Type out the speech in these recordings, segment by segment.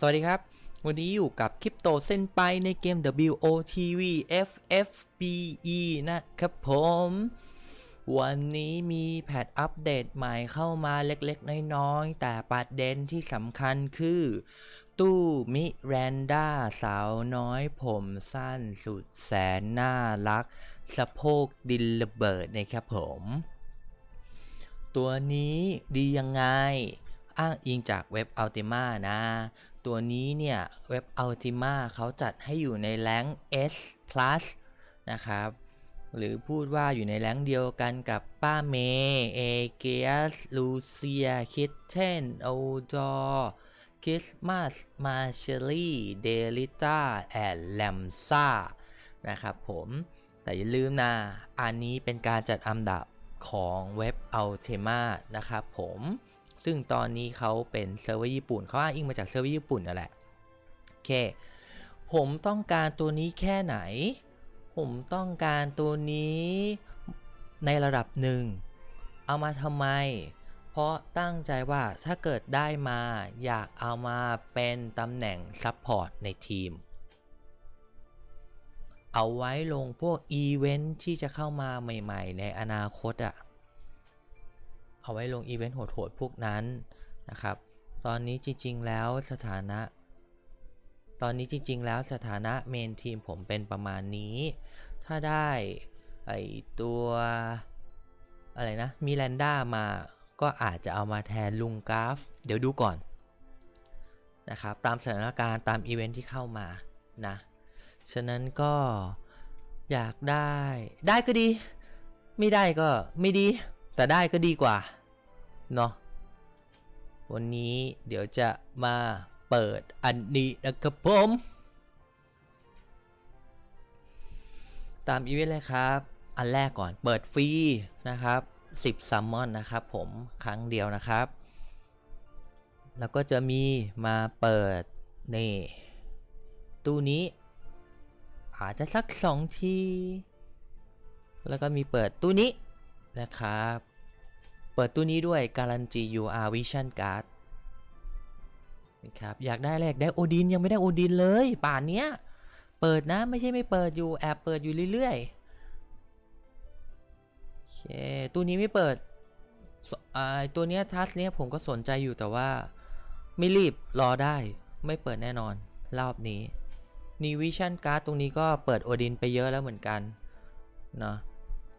สวัสดีครับ วันนี้อยู่กับคริปโตเส้นไปในเกม WOTV FFBE นะครับผม วันนี้มีแพทอัปเดตใหม่เข้ามาเล็กๆ น้อยๆ แต่ประเด็นที่สำคัญคือ ตู้มิแรนดาสาวน้อยผมสั้นสุดแสนน่ารัก สะโพกดินระเบิดนะครับผม ตัวนี้ดียังไงอ้างอิงจากเว็บ Ultima นะ ตัวนี้เนี่ยเว็บ Ultima เขาจัดให้อยู่ในแรงค์ S plus นะครับหรือพูดว่าอยู่ในแรงเดียวกันกับป้าเมย์เอเกียส ลูเซีย คิทเทนโอดอคริสต์มัสมาเชลลี่ เดลิต้า แอนแลมซ่า นะครับผม แต่อย่าลืมนะ อันนี้เป็นการจัดอันดับของเว็บ Ultima นะครับผม ซึ่งตอนนี้เขาเป็นเซิร์ฟเวอร์ญี่ปุ่นเขาอ้างอิงมาจากเซิร์ฟเวอร์ญี่ปุ่นนั่นแหละโอเค ผมต้องการตัวนี้แค่ไหน ผมต้องการตัวนี้ในระดับหนึ่ง เอามาทำไม เพราะตั้งใจว่าถ้าเกิดได้มาอยากเอามาเป็นตำแหน่งซัพพอร์ตในทีม เอาไว้ลงพวกอีเวนท์ที่จะเข้ามาใหม่ ๆ ในอนาคตอะ เอาไว้ลงอีเวนต์โหดๆพวกนั้นนะครับ ตอนนี้จริงๆแล้วสถานะ ตอนนี้จริงๆแล้วสถานะเมนทีมผมเป็นประมาณนี้ ถ้าได้ไอตัวอะไรนะมีแลนด้ามาก็อาจจะเอามาแทนลุงกราฟ เดี๋ยวดูก่อนนะครับตามสถานการณ์ตามอีเวนท์ที่เข้ามานะ ฉะนั้นก็อยากได้ ได้ก็ดี ไม่ได้ก็ไม่ดี แต่ได้ก็ดีกว่า เนาะวันนี้เดี๋ยวจะมาเปิดอันนี้นะครับผม ตามอีเวนต์เลยครับ อันแรกก่อนเปิดฟรีนะครับ10ซัมมอนนะครับผมครั้งเดียวนะครับ แล้วก็จะมีมาเปิดนี่ตู้นี้ อาจจะสักสองที แล้วก็มีเปิดตู้นี้นะครับ เปิดตู้นี้ด้วยการันตี UR Vision Card นะครับอยากได้แรกได้โอดินยังไม่ได้โอดินเลย ป่านเนี้ย เปิดนะไม่ใช่ไม่เปิดอยู่แอบเปิดอยู่เรื่อยๆโอเคตู้นี้ไม่เปิดอ่าตัวเนี้ยทัสเนี้ยผมก็สนใจอยู่แต่ว่า ไม่รีบรอได้ไม่เปิดแน่นอน รอบนี้นีวิชั่นการ์ดตรงนี้ก็เปิดโอดินไปเยอะแล้วเหมือนกันเนาะ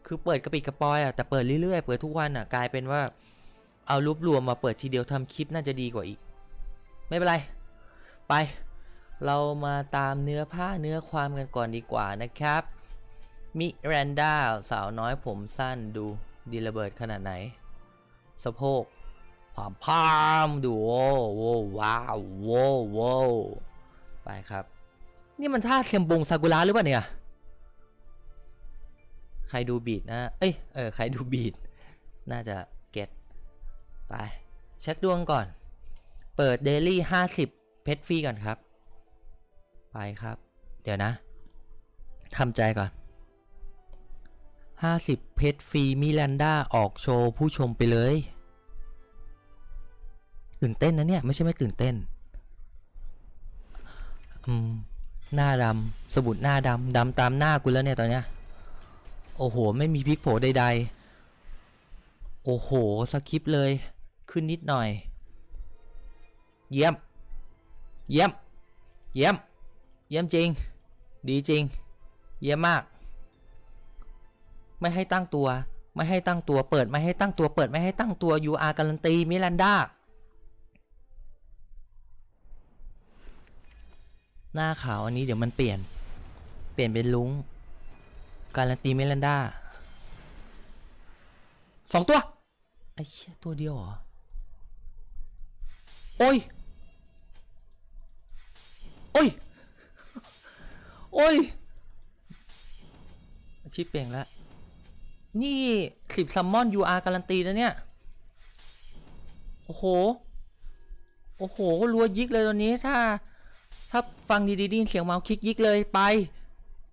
คือเปิดกระปิดกระปอยอะแต่เปิดเรื่อยๆ เปิดทุกวันอะกลายเป็นว่า เอารวบรวมมาเปิดทีเดียวทำคลิปน่าจะดีกว่าอีก ไม่เป็นไร ไป เรามาตามเนื้อผ้าเนื้อความกันก่อนดีกว่านะครับ มิแรนดาสาวน้อยผมสั้นดูดีระเบิดขนาดไหน สะโพกผามพามดูโอ้โว้ว้าวโว้โว้ไปครับ นี่มันท่าเซียมบงซากุระหรือเปล่าเนี่ย ใครดูบีดนะ เอ้ย เออ ใครดูบีดน่าจะเก็ตไป เช็คดวงก่อน เปิดเดลี่50เพชรฟรีก่อนครับ ไปครับ เดี๋ยวนะทำใจก่อน50เพชรฟรีมิลันดาออกโชว์ผู้ชมไปเลย ตื่นเต้นนะเนี่ย ไม่ใช่ไม่ตื่นเต้น อืม หน้าดำสมุดหน้าดำดำตามหน้ากูแล้วเนี่ยตอนเนี้ย โอ้โห ไม่มีพลิกโผใดๆ โอ้โห สคริปเลย ขึ้นนิดหน่อย เยี่ยม เยี่ยม เยี่ยม เยี่ยมจริง ดีจริง เยี่ยมมาก ไม่ให้ตั้งตัว ไม่ให้ตั้งตัว เปิด ไม่ให้ตั้งตัว เปิด ไม่ให้ตั้งตัว UR การันตี มิลันดาหน้าขาวอันนี้เดี๋ยวมันเปลี่ยน เปลี่ยนเป็นลุง การันตีเมลันดาสองตัว ไอ้เชี่ยตัวเดียวเหรอ โอ้ย โอ้ย โอ้ยชิปเปล่งแล้ว นี่สิบซัมมอน UR การันตีนะเนี่ย โอ้โห โอ้โหรัวยิกเลยตอนนี้ถ้า ถ้าฟังดีๆได้ยินเสียงเมาส์คลิกยิกเลยไป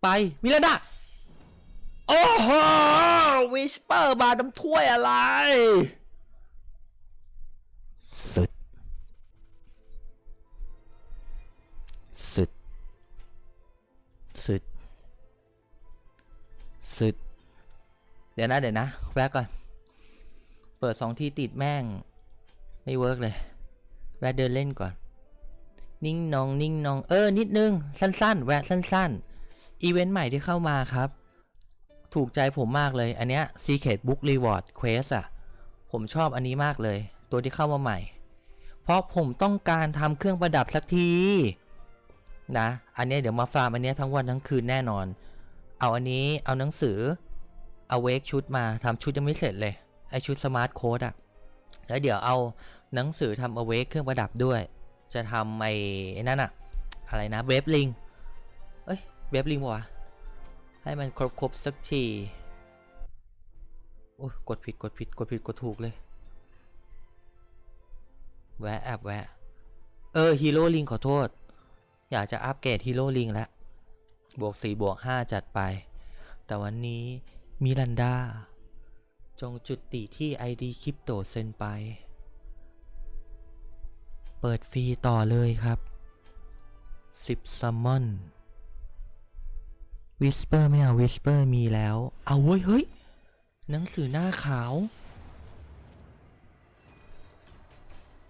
ไปมิลันดา โอ้โหวิสเปอร์บาดน้ำถ้วยอะไร สุด สุด สุด สุด เดี๋ยวนะ เดี๋ยวนะ แวะก่อน เปิดสองที่ติดแม่ง ไม่เวิร์กเลย แวะเดินเล่นก่อน นิ่งนอง นิ่งนอง เออ นิดนึง สั้น ๆ แวะสั้น ๆ อีเวนต์ใหม่ที่เข้ามาครับ ถูกใจผมมากเลย อันเนี้ย Secret Book Reward Quest อะผมชอบอันนี้มากเลย ตัวที่เข้ามาใหม่ เพราะผมต้องการทำเครื่องประดับสักที นะ อันเนี้ยเดี๋ยวมาฟาร์มอันเนี้ยทั้งวันทั้งคืนแน่นอน เอาอันนี้เอาหนังสือเอาเวกชุดมาทำชุดยังไม่เสร็จเลย ไอชุดสมาร์ทโค้ดอะแล้วเดี๋ยวเอาหนังสือทำเอาเวกเครื่องประดับด้วย จะทำไอ้ไอ้นั่นอะอะไรนะเวฟลิงเอ้ยเวฟลิงวะ ให้มันครบครบๆสักทีโอ้ยกดผิดกดผิดกดผิดกดถูกเลย แวะแอบแวะ เออฮีโร่ลิงขอโทษ อยากจะอัปเกรดฮีโร่ลิงแล้วบวก4บวก5จัดไป แต่วันนี้มิรันดา จงจุดติที่ ID คริปโตเซนไป เปิดฟรีต่อเลยครับ 10ซัมมอน วิสเปอร์ไม่เอาวิสเปอร์มีแล้ว เอาเว้ย เฮ้ย หนังสือหน้าขาว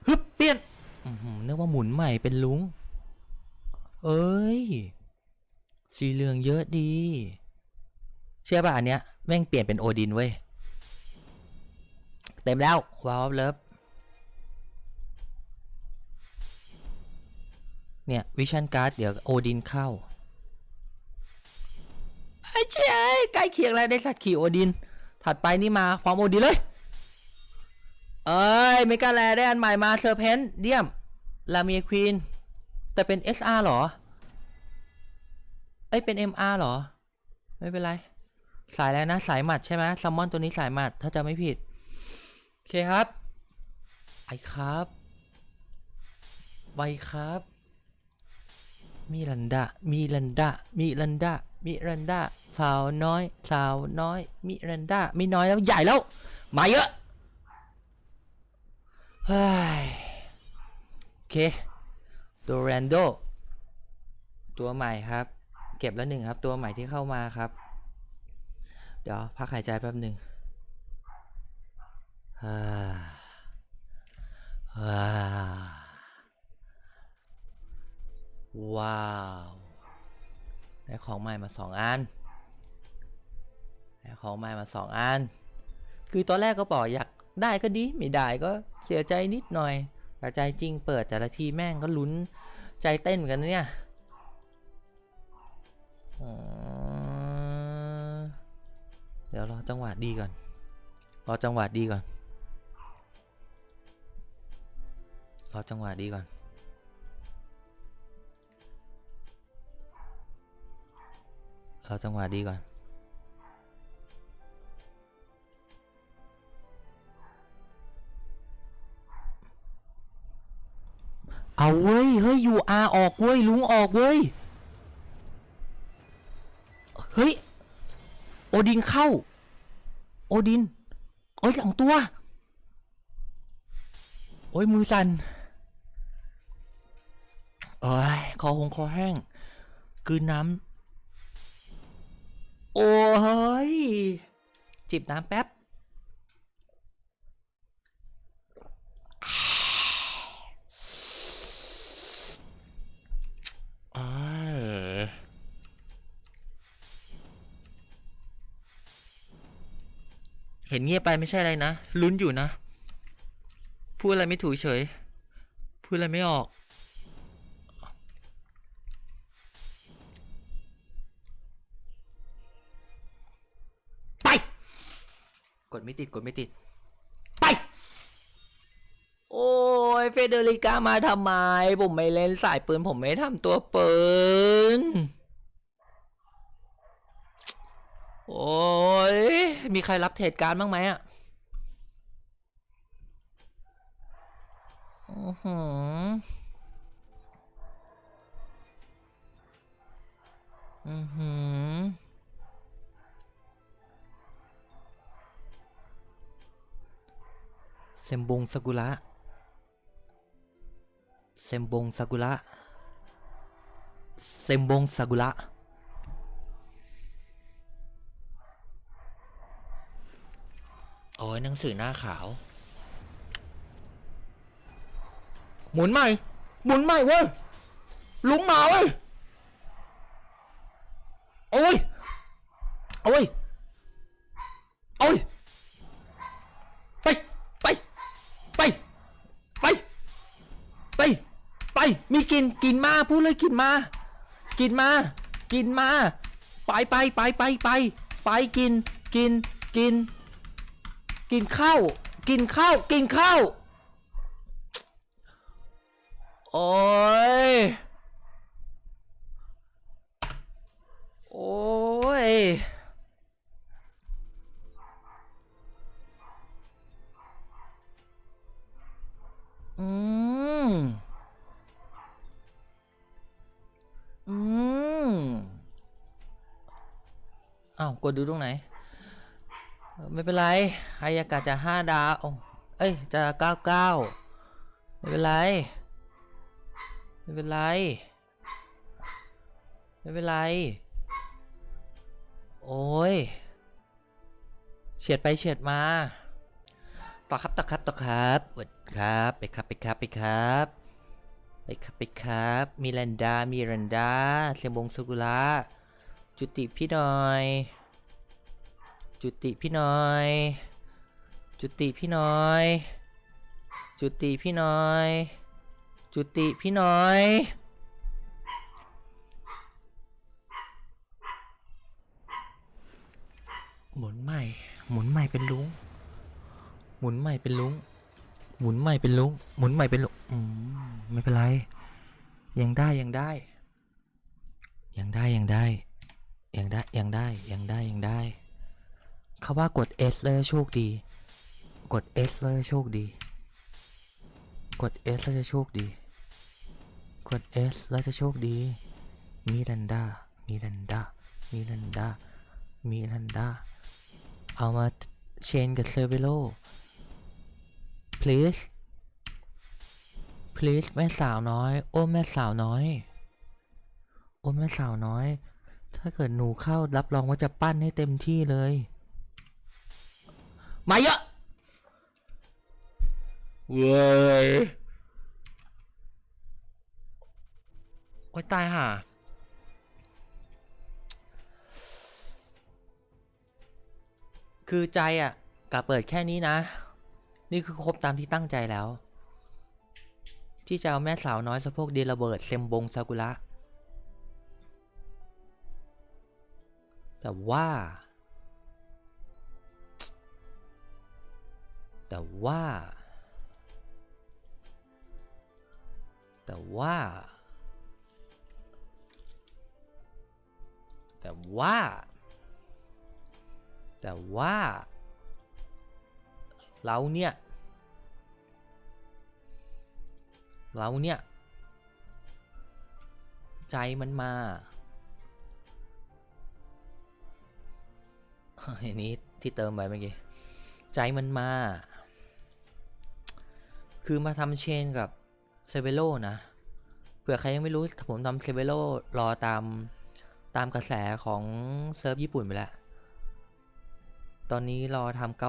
ฮึบเปลี่ยนอื้อหือนึกว่าหมุนใหม่เป็นลุง เอ้ย สีเหลืองเยอะดี เชื่อป่ะอันเนี้ยแม่งเปลี่ยนเป็นโอดินเว้ย เต็มแล้ววาวเลิฟเนี่ย วิชั่นการ์ดเดี๋ยวโอดินเข้า เจ้ยใกล้เคียงแล้วได้สัตว์ขี่โอดิน ถัดไปนี่มาพร้อมโอดินเลย เอ้ยเมกาแลได้อันใหม่มาเซอร์เพนเดียม ลาเมียควีน แต่เป็น SR เหรอ เอ้ย เป็น MR เหรอ ไม่เป็นไร สายแล้วนะ สายหมัดใช่ไหมซัมมอนตัวนี้สายหมัด ถ้าจะไม่ผิด โอเคครับ ไอครับ ไวครับ มีรันดามีรันดามีรันดา มีรันดาสาวน้อย สาวน้อยมีรันดามีน้อยแล้วใหญ่แล้ว มาเยอะเฮ้ยโอเค ตัวแรนโดตัวใหม่ครับ เก็บแล้วหนึ่งครับ ตัวใหม่ที่เข้ามาครับ เดี๋ยวพักหายใจแป๊บหนึ่งฮ่าฮ่าว้าว ได้ของใหม่มาสองอันได้ของใหม่มาสองอัน คือตอนแรกก็บอกอยากได้ก็ดีไม่ได้ก็เสียใจนิดหน่อยแต่ใจจริงเปิดแต่ละทีแม่งก็ลุ้นใจเต้นเหมือนกันเนี่ยเดี๋ยวรอจังหวะดีก่อน รอจังหวะดีก่อน รอจังหวะดีก่อน รอาจังหวะดีก่อน เอาเว้ย เฮ้ย UR อาออกเว้ย ลุงออกเว้ย เฮ้ย โอดินเข้า โอดิน โอ้ยสองตัว โอ้ย มือสั่นโอ้ย คอหงคอแห้งกลืนน้ำ โอ้ย จิบน้ำแป๊บ เห็นเงียบไปไม่ใช่อะไรนะ ลุ้นอยู่นะ พูดอะไรไม่ถูกเฉย พูดอะไรไม่ออก กดไม่ติดกดไม่ติด ไป โอ้ยเฟเดริก้ามาทำไม ผมไม่เล่นสายปืน ผมไม่ทำตัวปืน โอ้ย มีใครรับเทรดการดบ้างไหมอะอื้อหืออือหือ เซมบงซากุระเซมบงซากุระเซมบงซากุระยหนังสือหน้าขาว หมุนใหม่ หมุนใหม่เว้ย ลุงมาเว้ย โอ้ย โอ้ย โอ้ย ไป ไป ไป ไป ไป มีกิน กินมา พูดเลยกินมา กินมา กินมา ไปไปไปไปไป ไปกิน กิน กิน กินข้าว กินข้าว กินข้าว โอ้ย โอ้ ดดูตรงไหน ไม่เป็นไรอายากาจะห้าดาว เอ้ย จะเก้าเก้าไม่เป็นไร ไม่เป็นไร ไม่เป็นไร โอ้ย เฉียดไปเฉียดมา ต่อครับต่อครับต่อครับวดครับ ไปครับไปครับไปครับไปครับไปครับ มิรันดา มิรันดา เซียมบงสุกุระ จุติพี่หน่อย จุติพี่น่อย จุติพี่น่อย จุติพี่น่อย จุติพี่น่อย หมุนใหม่ หมุนใหม่เป็นลุง หมุนใหม่เป็นลุง หมุนใหม่เป็นลุง หมุนใหม่เป็นลุงอืมไม่เป็นไร ยังได้ยังได้ ยังได้ยังได้ยังได้ยังได้ยังได้ยังได้ เขาว่ากด S แล้วจะโชคดี กด S แล้วจะโชคดี กด S แล้วจะโชคดี กด S แล้วจะโชคดี มิรันดา มิรันดา มิรันดา มิรันดา เอามาเชนกับเซอร์เวโล please please แม่สาวน้อย โอ้แม่สาวน้อย โอ้แม่สาวน้อย ถ้าเกิดหนูเข้ารับรองว่าจะปั้นให้เต็มที่เลย มาเยอะเว้ยโอ้ยตายห่าคือใจอะกะเปิดแค่นี้นะ นี่คือครบตามที่ตั้งใจแล้ว ที่จะเอาแม่สาวน้อยสะโพกเดนระเบิดเซมบงซากุระแต่ว่า แต่ว่า แต่ว่า แต่ว่า แต่ว่า เราเนี่ย เราเนี่ย ใจมันมาอันนี้ที่เติมไปเมื่อกี้ ใจมันมา คือมาทำเชนกับเซเวโลนะเผื่อใครยังไม่รู้ผมทำเซเวโลรอตามตามกระแสของเซิร์ฟญี่ปุ่นไปแล้ว ตอนนี้รอทำ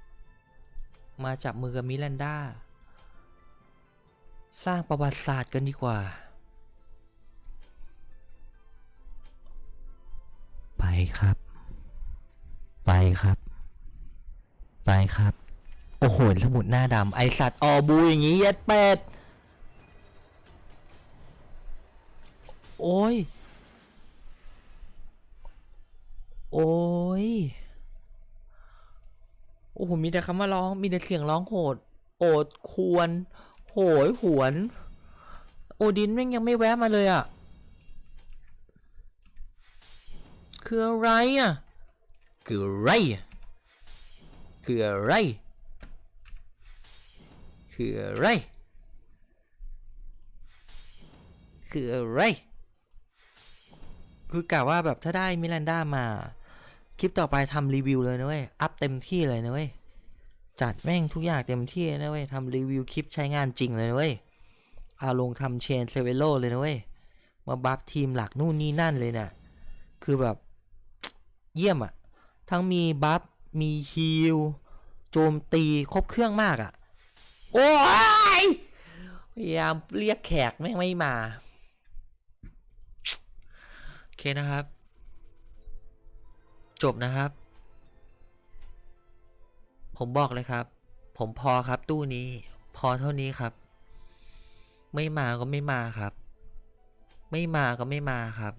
99มาจับมือกับมิลันดาสร้างประวัติศาสตร์กันดีกว่า ไปครับ ไปครับ ไปครับ อ้โหสมุดหน้าดำไอสัตว์ออบูอย่างงี้เย็ดเป็ดโอ้ย โอ้ย โอ้โห มีแต่คำว่าร้อง มีแต่เสียงร้องโหด โอดควร โหยหวน โอดินแม่งยังไม่แวะมาเลยอะ คืออะไรอะ คืออะไร คืออะไร คืออะไร คืออะไร คือกะว่าแบบถ้าได้มิลันดามา คลิปต่อไปทำรีวิวเลยนะเว้ย อัพเต็มที่เลยนะเว้ย จัดแม่งทุกอย่างเต็มที่นะเว้ยทำรีวิวคลิปใช้งานจริงเลยนะเว้ย อาลงทำเชนเซเวโลเลยนะเว้ย มาบัฟทีมหลักนู่นนี่นั่นเลยเนี่ยคือแบบเยี่ยมอะทั้งมีบัฟมีฮิลโจมตีครบเครื่องมากอะ่ะ โอ้ยพยายามเรียกแขกแม่งไม่มา โอเคนะครับ จบนะครับ ผมบอกเลยครับ ผมพอครับตู้นี้ พอเท่านี้ครับ ไม่มาก็ไม่มาครับ ไม่มาก็ไม่มาครับ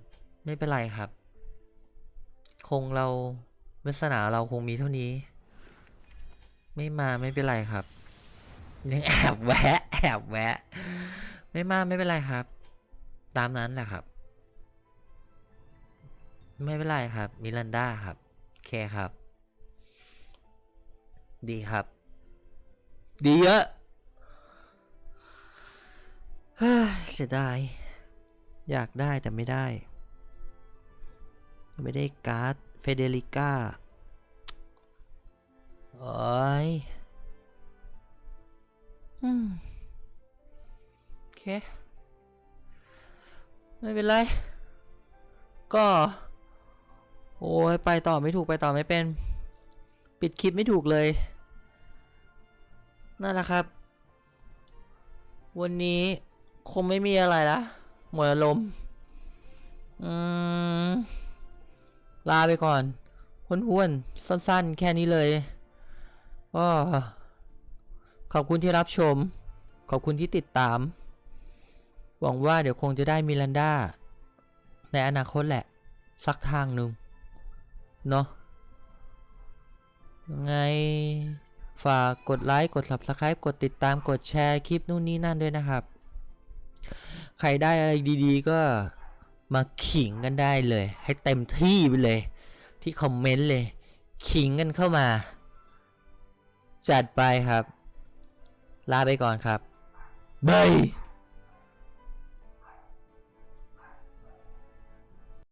ไม่เป็นไรครับ คงเราวาสนาเราคงมีเท่านี้ ไม่มาไม่เป็นไรครับ ยังแอบแวะ แอบแวะ ไม่มาไม่เป็นไรครับ ตามนั้นแหละครับ ไม่เป็นไรครับ มิลันดาครับโอเคครับ ดีครับ ดีเยอะเฮ้เสียดาย อยากได้แต่ไม่ได้ ไม่ได้การ์ดเฟเดริก้า โอ้ยอืม โอเค ไม่เป็นไร ก็ โอ้ยไปต่อไม่ถูกไปต่อไม่เป็น ปิดคลิปไม่ถูกเลย นั่นแหละครับ วันนี้คงไม่มีอะไรละหมดอารมณ์อืม ลาไปก่อนห้วนๆ สั้น ๆ แค่นี้เลยก็ ขอบคุณที่รับชม ขอบคุณที่ติดตาม หวังว่าเดี๋ยวคงจะได้มิลันดาในอนาคตแหละ สักทางหนึ่งเนาะยังไงฝากกดไลค์ กด Subscribe กดติดตามกดแชร์คลิปนู่นนี่นั่นด้วยนะครับ ใครได้อะไรดีๆ ก็มาขิงกันได้เลย ให้เต็มที่ไปเลย ที่คอมเมนต์เลย ขิงกันเข้ามา จัดไปครับ ลาไปก่อนครับบาย